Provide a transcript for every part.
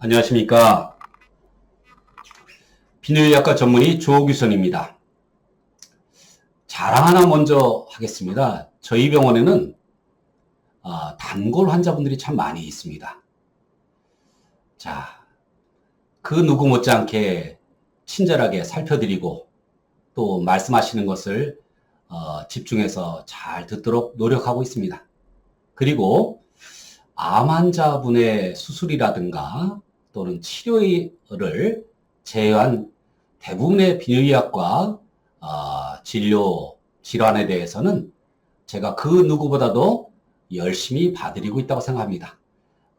안녕하십니까. 비뇨의학과 전문의 조규선입니다. 자랑 하나 먼저 하겠습니다. 저희 병원에는 아, 단골 환자분들이 참 많이 있습니다. 자, 그 누구 못지않게 친절하게 살펴드리고 또 말씀하시는 것을 어, 집중해서 잘 듣도록 노력하고 있습니다. 그리고 암 환자분의 수술이라든가 또는 치료를 제외한 대부분의 비뇨의학과 어, 진료 질환에 대해서는 제가 그 누구보다도 열심히 봐드리고 있다고 생각합니다.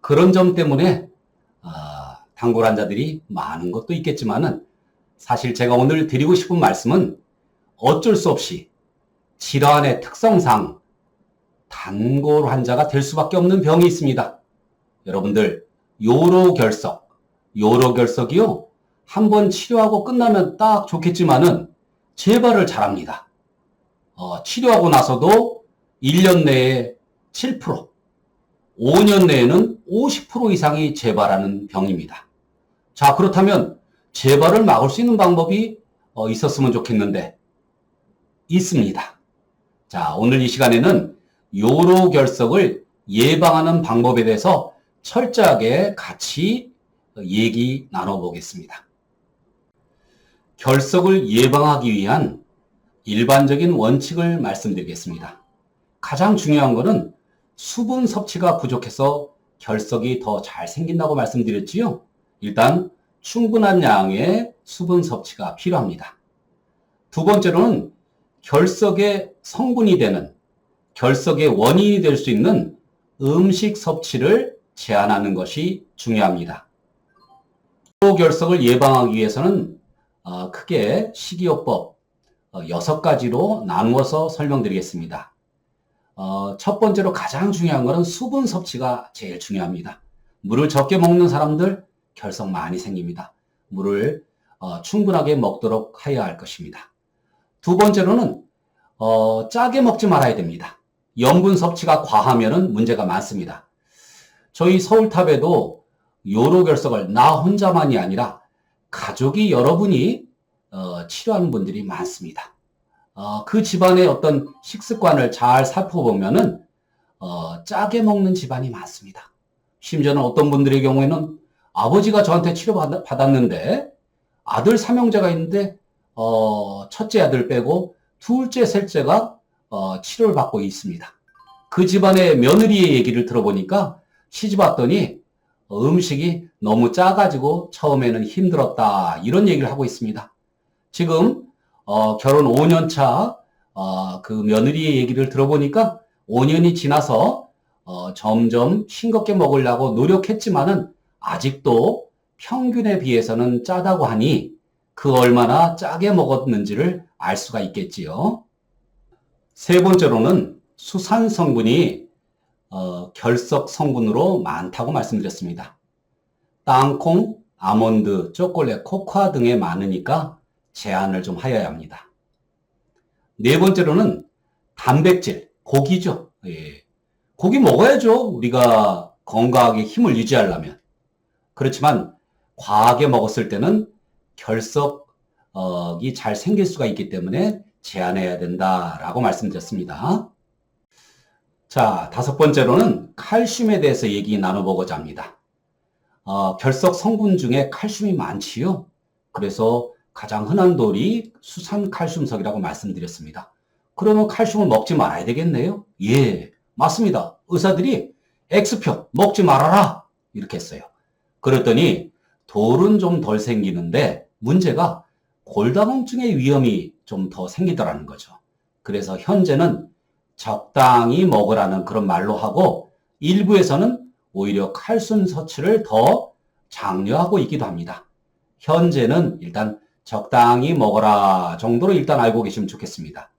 그런 점 때문에 아, 단골 환자들이 많은 것도 있겠지만은 사실 제가 오늘 드리고 싶은 말씀은 어쩔 수 없이 질환의 특성상 단골 환자가 될 수밖에 없는 병이 있습니다. 여러분들 요로 결석, 요로 결석이요. 한 번 치료하고 끝나면 딱 좋겠지만은 재발을 잘합니다. 어, 치료하고 나서도 1년 내에 7%, 5년 내에는 50% 이상이 재발하는 병입니다. 자, 그렇다면 재발을 막을 수 있는 방법이 어, 있었으면 좋겠는데 있습니다. 자, 오늘 이 시간에는 요로 결석을 예방하는 방법에 대해서 철저하게 같이 얘기 나눠보겠습니다. 결석을 예방하기 위한 일반적인 원칙을 말씀드리겠습니다. 가장 중요한 것은 수분 섭취가 부족해서 결석이 더 잘 생긴다고 말씀드렸지요. 일단 충분한 양의 수분 섭취가 필요합니다. 두 번째로는 결석의 성분이 되는 결석의 원인이 될 수 있는 음식 섭취를 제한하는 것이 중요합니다. 결석을 예방하기 위해서는 어, 크게 식이요법 어, 여섯 가지로 나누어서 설명드리겠습니다. 어, 첫 번째로 가장 중요한 것은 수분 섭취가 제일 중요합니다. 물을 적게 먹는 사람들 결석 많이 생깁니다. 물을 어, 충분하게 먹도록 하여야 할 것입니다. 두 번째로는 어, 짜게 먹지 말아야 됩니다. 염분 섭취가 과하면 문제가 많습니다. 저희 서울탑에도 요로 결석을 나 혼자만이 아니라 가족이 여러분이 어, 치료하는 분들이 많습니다. 어, 그 집안의 어떤 식습관을 잘 살펴보면은 어, 짜게 먹는 집안이 많습니다. 심지어는 어떤 분들의 경우에는 아버지가 저한테 치료 받았는데 아들 삼형제가 있는데 어, 첫째 아들 빼고 둘째, 셋째가 어, 치료를 받고 있습니다. 그 집안의 며느리의 얘기를 들어보니까 시집 왔더니 음식이 너무 짜가지고 처음에는 힘들었다 이런 얘기를 하고 있습니다. 지금 어, 결혼 5년 차 어, 그 며느리의 얘기를 들어보니까 5년이 지나서 어, 점점 싱겁게 먹으려고 노력했지만은 아직도 평균에 비해서는 짜다고 하니 그 얼마나 짜게 먹었는지를 알 수가 있겠지요. 세 번째로는 수산 성분이 어, 결석 성분으로 많다고 말씀드렸습니다. 땅콩, 아몬드, 초콜릿, 코코아 등에 많으니까 제한을 좀 하여야 합니다. 네 번째로는 단백질, 고기죠. 예. 고기 먹어야죠. 우리가 건강하게 힘을 유지하려면. 그렇지만 과하게 먹었을 때는 결석이 잘 생길 수가 있기 때문에 제한해야 된다라고 말씀드렸습니다. 자, 다섯 번째로는 칼슘에 대해서 얘기 나눠보고자 합니다. 어, 결석 성분 중에 칼슘이 많지요. 그래서 가장 흔한 돌이 수산 칼슘석이라고 말씀드렸습니다. 그러면 칼슘을 먹지 말아야 되겠네요? 예, 맞습니다. 의사들이 X표 먹지 말아라 이렇게 했어요. 그랬더니 돌은 좀 덜 생기는데 문제가 골다공증의 위험이 좀 더 생기더라는 거죠. 그래서 현재는 적당히 먹으라는 그런 말로 하고 일부에서는 오히려 칼슘 섭취를 더 장려하고 있기도 합니다. 현재는 일단 적당히 먹어라 정도로 일단 알고 계시면 좋겠습니다.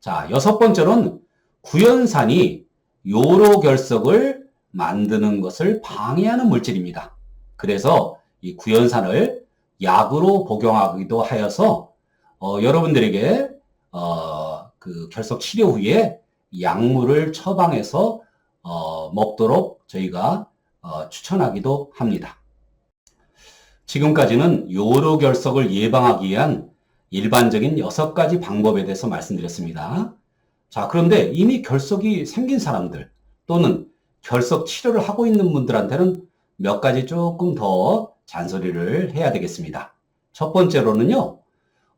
자, 여섯 번째로는 구연산이 요로 결석을 만드는 것을 방해하는 물질입니다. 그래서 이 구연산을 약으로 복용하기도 하여서 어, 여러분들에게 어, 그 결석 치료 후에 약물을 처방해서 어, 먹도록 저희가 어, 추천하기도 합니다. 지금까지는 요로 결석을 예방하기 위한 일반적인 6가지 방법에 대해서 말씀드렸습니다. 자, 그런데 이미 결석이 생긴 사람들 또는 결석 치료를 하고 있는 분들한테는 몇 가지 조금 더 잔소리를 해야 되겠습니다. 첫 번째로는요,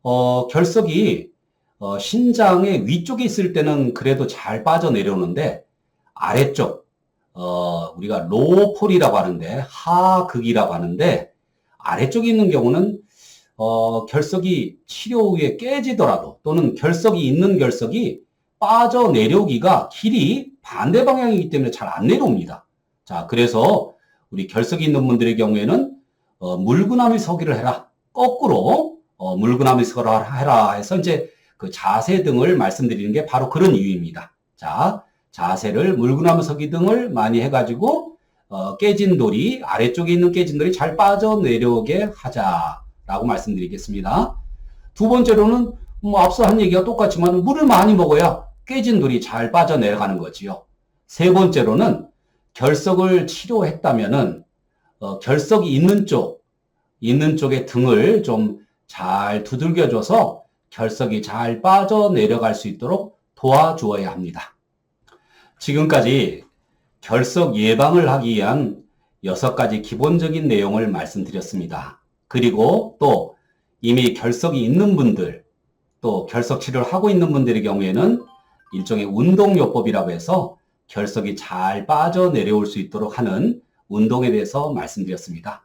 어, 결석이 어, 신장의 위쪽에 있을 때는 그래도 잘 빠져내려오는데 아래쪽, 어, 우리가 로폴이라고 하는데 하극이라고 하는데 아래쪽에 있는 경우는 어, 결석이 치료 후에 깨지더라도 또는 결석이 있는 결석이 빠져내려오기가 길이 반대 방향이기 때문에 잘 안 내려옵니다. 자, 그래서 우리 결석이 있는 분들의 경우에는 어, 물구나무 서기를 해라. 거꾸로 어, 물구나무 서기를 해라 해서 이제 그 자세 등을 말씀드리는 게 바로 그런 이유입니다. 자, 자세를 물구나무 서기 등을 많이 해가지고 어, 깨진 돌이 아래쪽에 있는 깨진 돌이 잘 빠져내려오게 하자라고 말씀드리겠습니다. 두 번째로는 뭐 앞서 한 얘기가 똑같지만 물을 많이 먹어야 깨진 돌이 잘 빠져내려가는 거지요. 세 번째로는 결석을 치료했다면은 어, 결석이 있는 쪽 있는 쪽의 등을 좀 잘 두들겨줘서 결석이 잘 빠져 내려갈 수 있도록 도와주어야 합니다. 지금까지 결석 예방을 하기 위한 여섯 가지 기본적인 내용을 말씀드렸습니다. 그리고 또 이미 결석이 있는 분들, 또 결석 치료를 하고 있는 분들의 경우에는 일종의 운동요법이라고 해서 결석이 잘 빠져내려올 수 있도록 하는 운동에 대해서 말씀드렸습니다.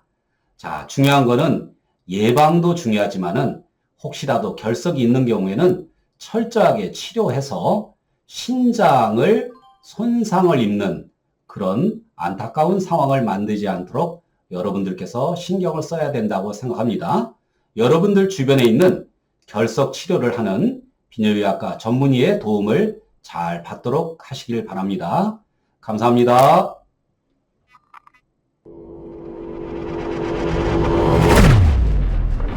자, 중요한 거는 예방도 중요하지만은 혹시라도 결석이 있는 경우에는 철저하게 치료해서 신장을 손상을 입는 그런 안타까운 상황을 만들지 않도록 여러분들께서 신경을 써야 된다고 생각합니다. 여러분들 주변에 있는 결석 치료를 하는 비뇨기학과 전문의의 도움을 잘 받도록 하시길 바랍니다. 감사합니다.